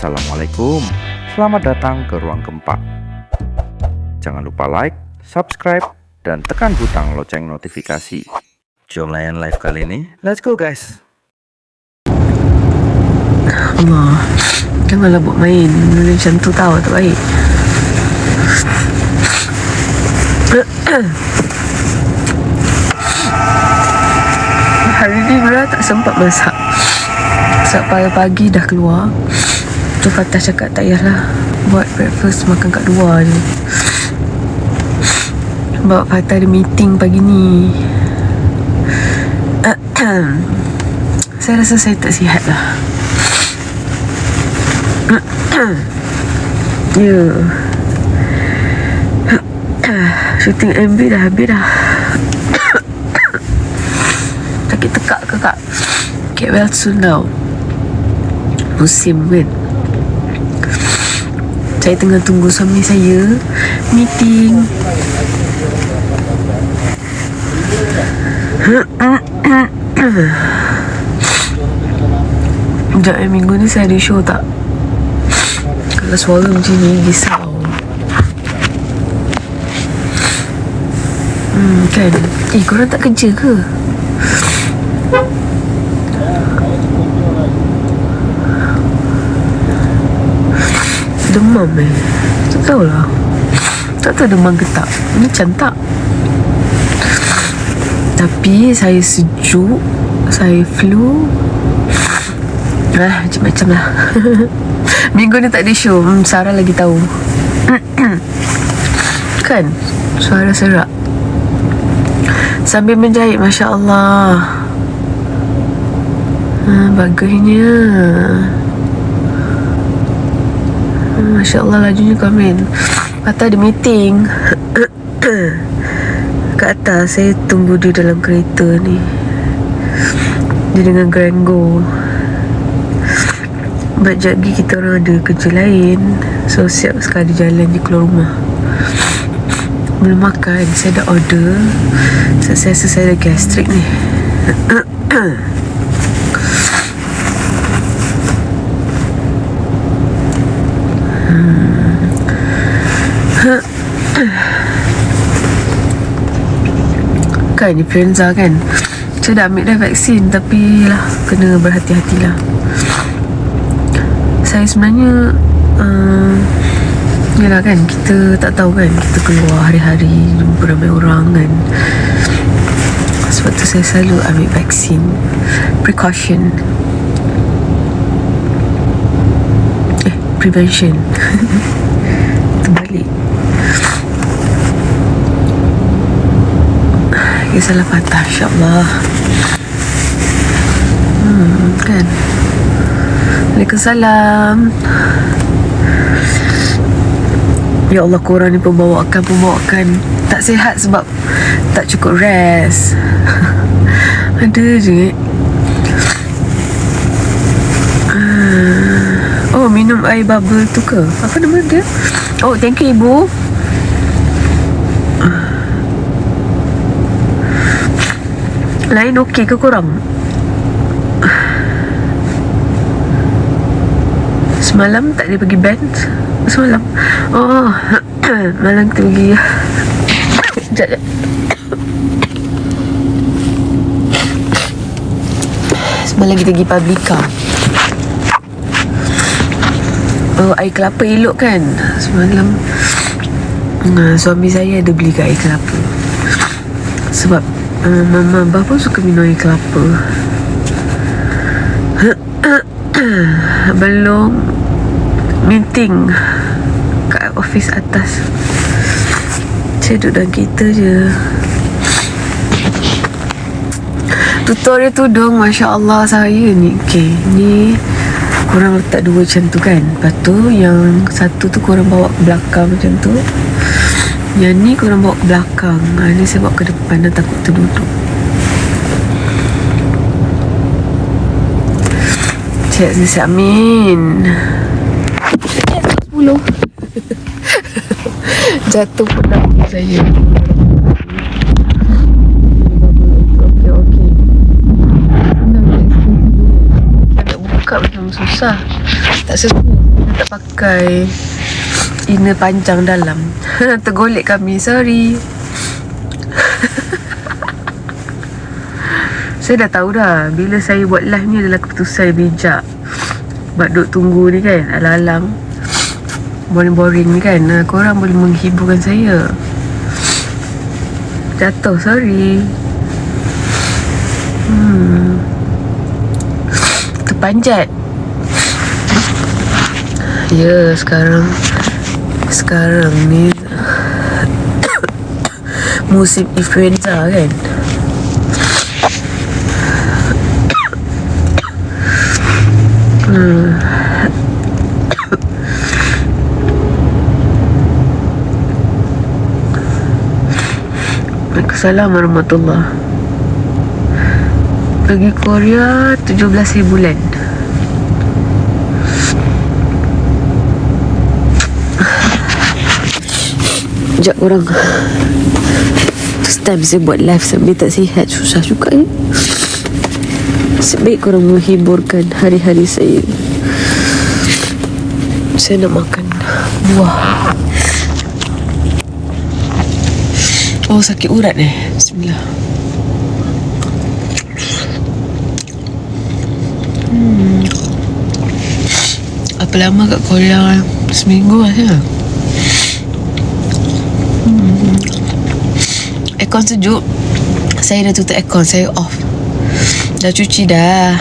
Assalamualaikum Selamat datang ke Ruang Gempa Jangan lupa like, subscribe, dan tekan butang lonceng notifikasi. Jom layan live kali ini. Let's go guys. Allah Janganlah buat main. Benda macam tu tahu tak baik. Hari ni Mira tak sempat masak. Sebab pagi-pagi dah keluar Tu Fatah cakap tak payahlah Buat breakfast makan kat luar je. Sebab Fatah ada meeting pagi ni. Saya rasa saya tak sihat lah. Ya. Shooting MV dah habis dah. Sakit tekak ke kak? Get well soon now Musim kan Saya tengah tunggu suami saya. Meeting. Sekejap eh. Minggu ni saya ada show tak? Kalau suara macam ni Risau. Hmm kan? Eh korang tak kerja ke Demam eh? Tak tahulah. Tak tahu demam ke tak. Macam tak. Tapi saya sejuk Saya flu. Ah, macam-macam lah. Minggu ni tak ada show. Hmm, Sarah lagi tahu. Kan? Suara serak. Sambil menjahit Masya Allah. Ha, Bagusnya Masya Allah lajunya komen Kata ada meeting. Kat atas Saya tunggu dia dalam kereta ni. Dia dengan Grand Go. Sekejap lagi kita orang ada kerja lain. So siap sekali jalan je keluar rumah. Belum makan Saya dah order. Saya rasa saya dah gastrik ni Kan influenza kan. Saya dah ambil dah vaksin Tapi lah Kena berhati-hatilah. Saya sebenarnya uh, Yalah kan Kita tak tahu kan Kita keluar hari-hari Jumpa ramai orang kan. Sebab tu saya selalu ambil vaksin Precaution. Eh Prevention Ya salah patah InsyaAllah. Hmm kan? Waalaikumsalam. Ya Allah korang ni pembawakan Pembawakan. Tak sihat sebab Tak cukup rest. Ada je. Uh, Oh minum air bubble tu ke? Apa nama dia? Oh thank you ibu Lain okey ke korang? Semalam tak dia pergi band? Semalam. Oh Malam kita pergi. Sekejap Semalam kita pergi Publica Oh air kelapa elok kan? Semalam uh, Suami saya ada beli air kelapa. Sebab uh, Mama pun suka minum air kelapa. Belum. Meeting kat office atas. Saya duduk dalam kereta je. Tutorial tudung Masya Allah saya ni. Okay, ni korang letak dua macam tu kan? Lepas tu yang satu tu korang bawa ke belakang macam tu yang ni korang bawa ke belakang. Ha, ni saya bawa ke depan. Dan takut terduduk. Cik Sisi Amin. 10 Jatuh pernah saya. Nak buka macam susah. Tak sesuai. Tak pakai Inner panjang dalam. Tergolek kami Sorry. Saya dah tahu dah Bila saya buat live ni adalah keputusan yang bijak. Sebab duk tunggu ni kan Alang-alang. Boring-boring ni kan Korang boleh menghiburkan saya. Jatuh sorry. Hmm. Terpanjat. Ya sekarang Sekarang ni Musim influenza kan? Assalamualaikum warahmatullahi Pergi Korea 17 hari bulan Sekejap korang. First time saya buat live sambil tak sihat? Susah juga ya Sebaik korang menghiburkan hari-hari saya. Saya nak makan buah. Oh sakit urat eh? Bismillah. Hmm. Apa lama kat Korea? Seminggu lah ya hmm. Aircon sejuk. Saya dah tutup aircon Saya off. Dah cuci dah.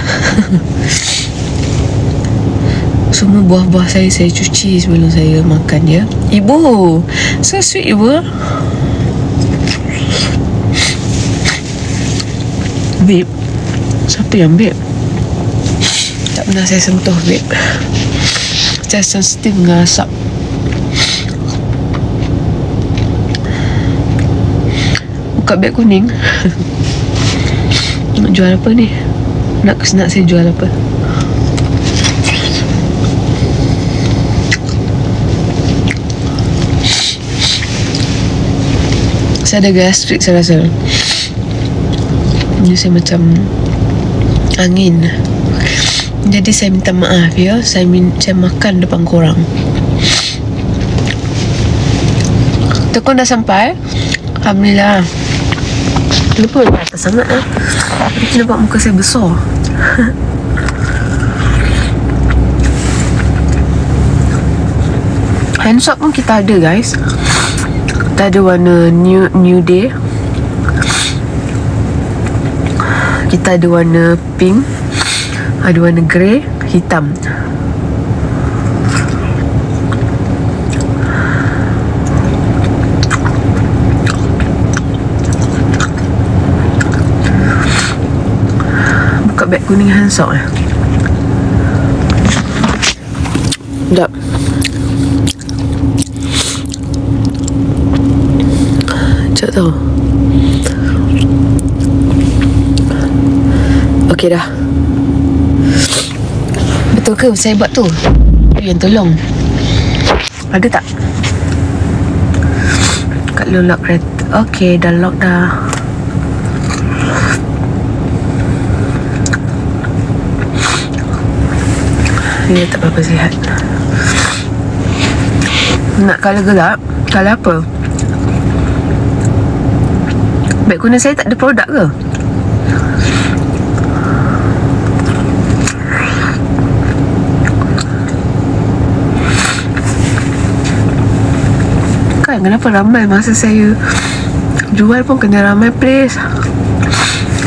Semua buah-buah saya Saya cuci sebelum saya makan ya. Ibu So sweet ibu. Babe Siapa yang babe? Tak pernah saya sentuh babe. Saya sensitif dengan asap Buka beg kuning. Nak jual apa ni? Nak nak saya jual apa? Saya ada gastrik saya rasa. Ini saya macam Angin. Jadi saya minta maaf ya. Saya, min, saya makan depan korang. Tekun dah sampai? Alhamdulillah Lupa lah atas sangat lah Tapi nampak muka saya besar. Handshot pun kita ada guys. Kita ada warna new new day. Kita ada warna pink. Ada warna grey Hitam beg kuning handsok eh? Sekejap Sekejap tau. Okey dah. Betul ke saya buat tu? Tu yang tolong. Ada tak? Kat lock kereta Okey dah lock dah Ya tak apa-apa sihat Nak colour gelap Colour apa? Beg guna saya tak ada produk ke? Kan kenapa ramai masa saya Jual pun kena ramai place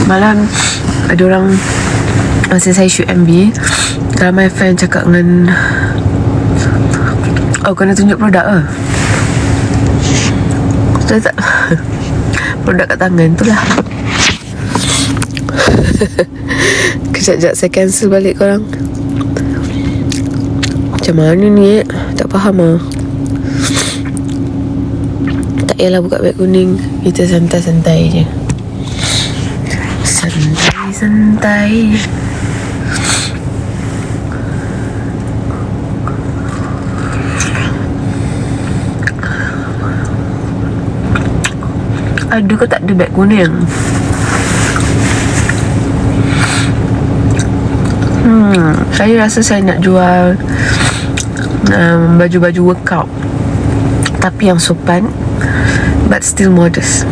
Malam Ada orang Masa saya shoot MV Ramai fan cakap dengan Oh kena tunjuk produk ke Saya tak Produk kat tangan tu lah. Kejap-kejap saya cancel balik korang. Macam mana ni eh? Tak faham lah Tak payahlah buka beg kuning. Kita santai-santai je. Santai-santai Ada ke tak ada beg kuning? Hmm. Saya rasa saya nak jual um, baju-baju workout tapi yang sopan but still modest.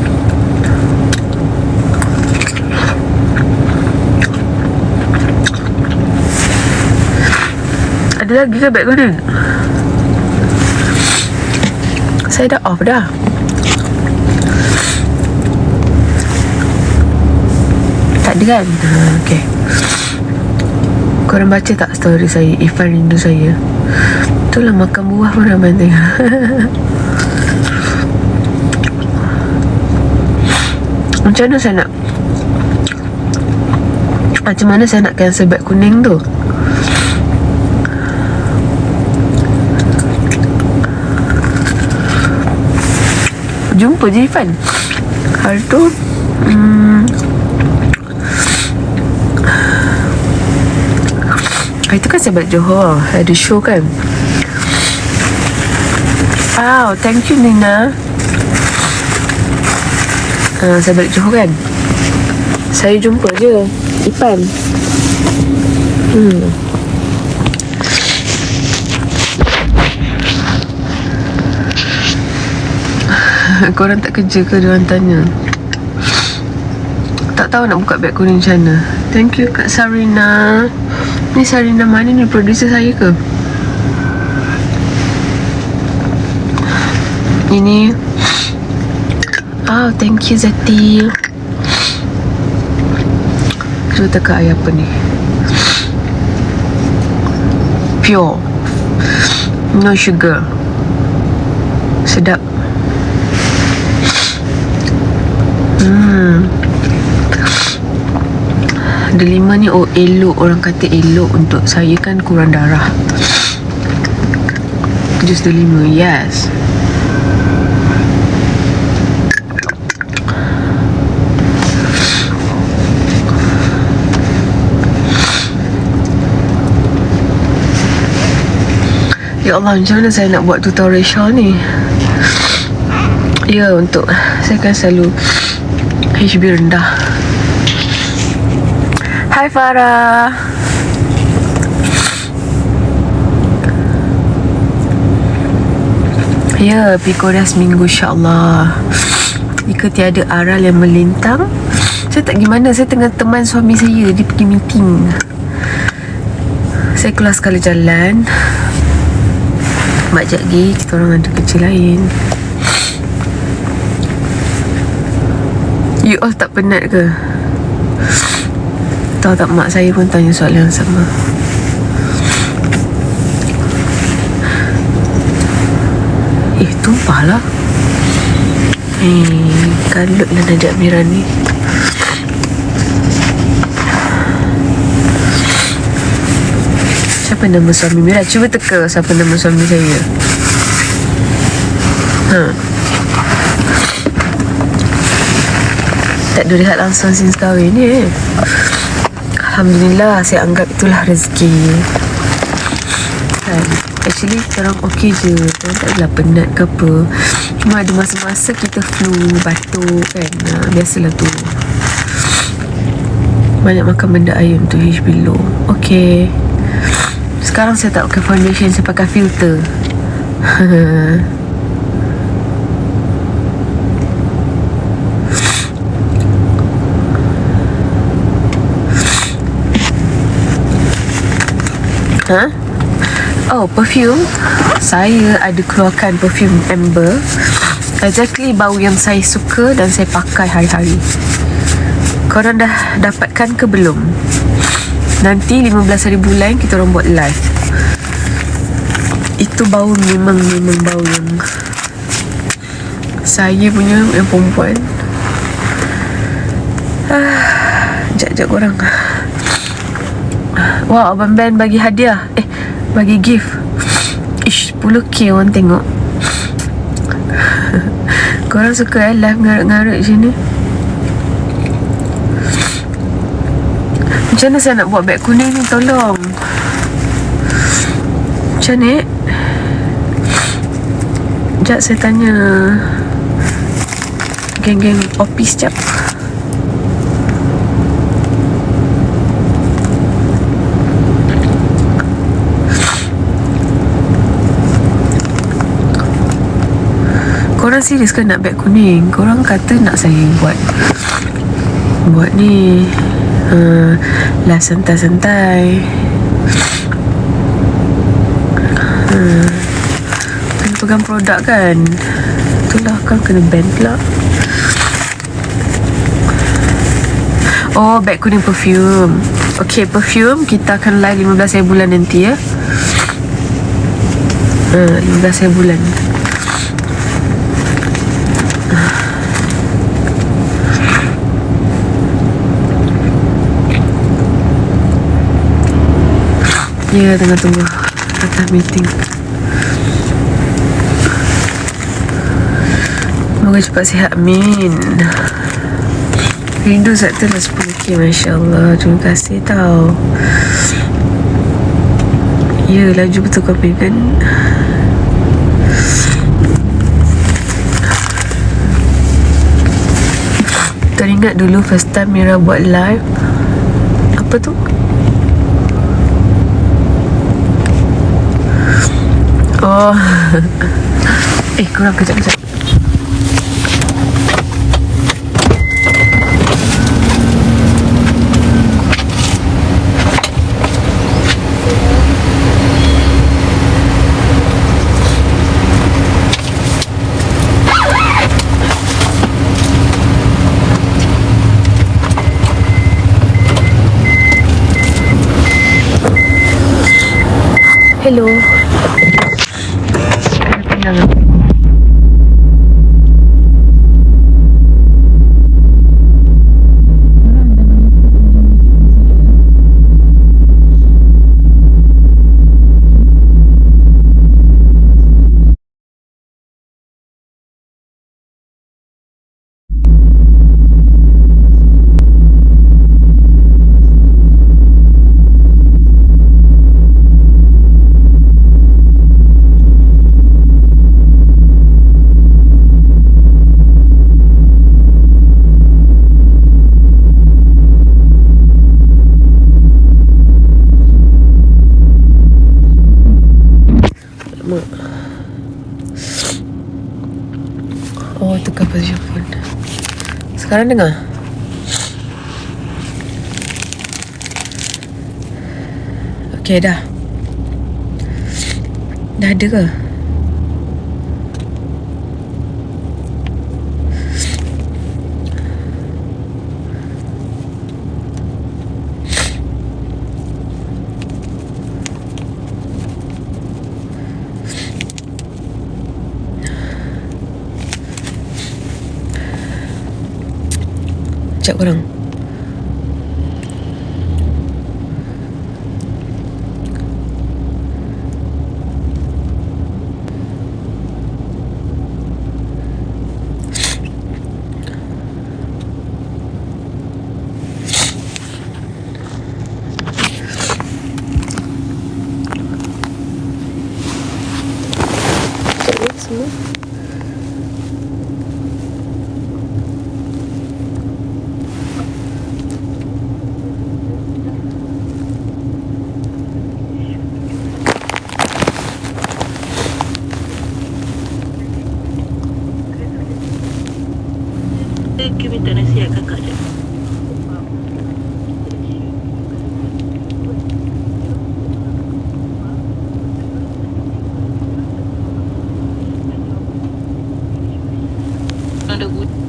Ada lagi ke beg kuning? Saya dah off dah. Ada kan? Okay. Korang baca tak story saya Ifan rindu saya Itulah makan buah pun ramai tengok Macam mana saya nak Macam mana saya nak cancel beg kuning tu Jumpa je Ifan Hari tu hmm, Hari tu kan saya balik Johor Ada show kan? Wow Thank you Nina. Uh, Saya balik Johor kan? Saya jumpa je Ipan. Hmm. Korang tak kerja ke Diorang tanya Tak tahu nak buka beg kuning macam mana. Thank you Kak Sarina. Ni Sarina mana? Ni Producer saya ke? Ini. Oh thank you Zati Cuba teka air apa ni? Pure. No sugar. Sedap Delima ni oh elok. Orang kata elok untuk saya kan kurang darah. Jus delima yes. Ya Allah macam mana saya nak buat tutorial shawl ni? Ya untuk Saya kan selalu HB rendah Hai Farah. Ya, pergi Korea seminggu insyaAllah. Jika tiada aral yang melintang Saya tak gimana, saya tengah teman suami saya. Dia pergi meeting. Saya keluar sekali jalan. Makjak lagi, kita orang ada kerja lain. You all tak penat ke? Tahu tak mak saya pun tanya soalan yang sama. Eh tumpah lah Eh kalut lah Najat Miran ni. Siapa nama suami Mira? Cuba teka siapa nama suami saya. Ha. Tak ada lihat langsung since kahwin ni eh. Alhamdulillah Saya anggap itulah rezeki. Kan? Actually korang okey je. Korang tak adalah penat ke apa. Cuma ada masa-masa kita flu Batuk kan? Ha, Biasalah tu. Banyak makan benda ayam tu HB low Okay Sekarang saya tak pakai foundation Saya pakai filter Ha? Oh, perfume. Saya ada keluarkan perfume Amber. Exactly bau yang saya suka dan saya pakai hari-hari. Korang dah dapatkan ke belum? Nanti 15 hari bulan kita orang buat live. Itu bau memang memang bau yang saya punya yang perempuan. Ah, jap-jap korang. Wah, Abang Ben bagi hadiah. Eh, bagi gift. Ish, 10k orang tengok. Korang suka eh live ngarut-ngarut macam ni? Macam mana saya nak buat beg kuning ni? Tolong. Macam ni? Sekejap saya tanya geng-geng opis sekejap. Korang serius ke nak beg kuning? Korang kata nak saya buat. Buat ni uh, Lah santai-santai uh, Kena pegang produk kan? Itulah kan kena band pula. Oh beg kuning perfume. Okay perfume Kita akan live 15 hari bulan nanti ya. Uh, 15 hari bulan Ya, tengah tunggu Atas meeting. Semoga cepat sihat, amin Rindu tu lah 10k, Masya Allah. Terima kasih tau. Ya, laju betul kau kan? Teringat dulu first time Mira buat live. Apa tu? Oh Eh kurang kejap kejap. Hello Jangan Mak Sekarang dengar Okay dah Dah ada ke? Sekejap korang Sekejap ni semua Aku minta nasihat kakak je. Ada guna.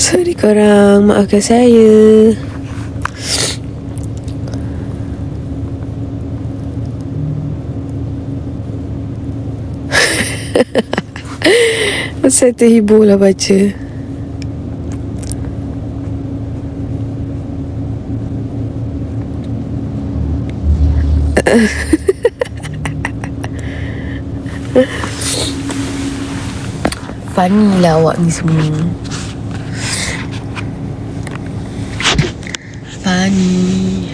Sorry korang, maafkan saya. saya terhibur lah baca. Funny lah awak ni semua. Funny.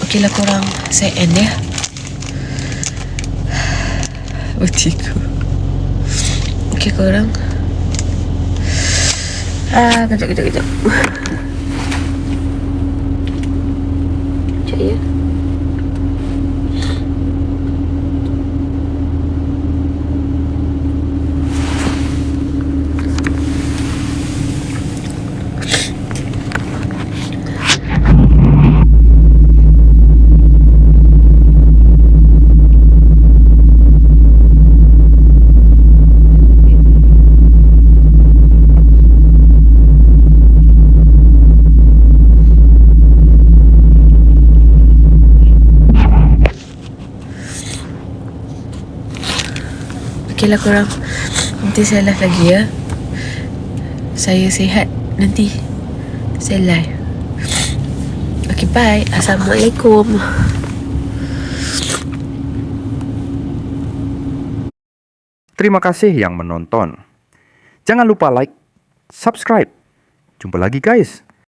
Okey lah korang Saya end ya. Bertiga Okey korang. Ah, kejap, kejap, kejap. Kejap ya Okeylah korang Nanti saya live lagi ya Saya sihat Nanti Saya live Okay bye Assalamualaikum Terima kasih yang menonton. Jangan lupa like, subscribe. Jumpa lagi guys.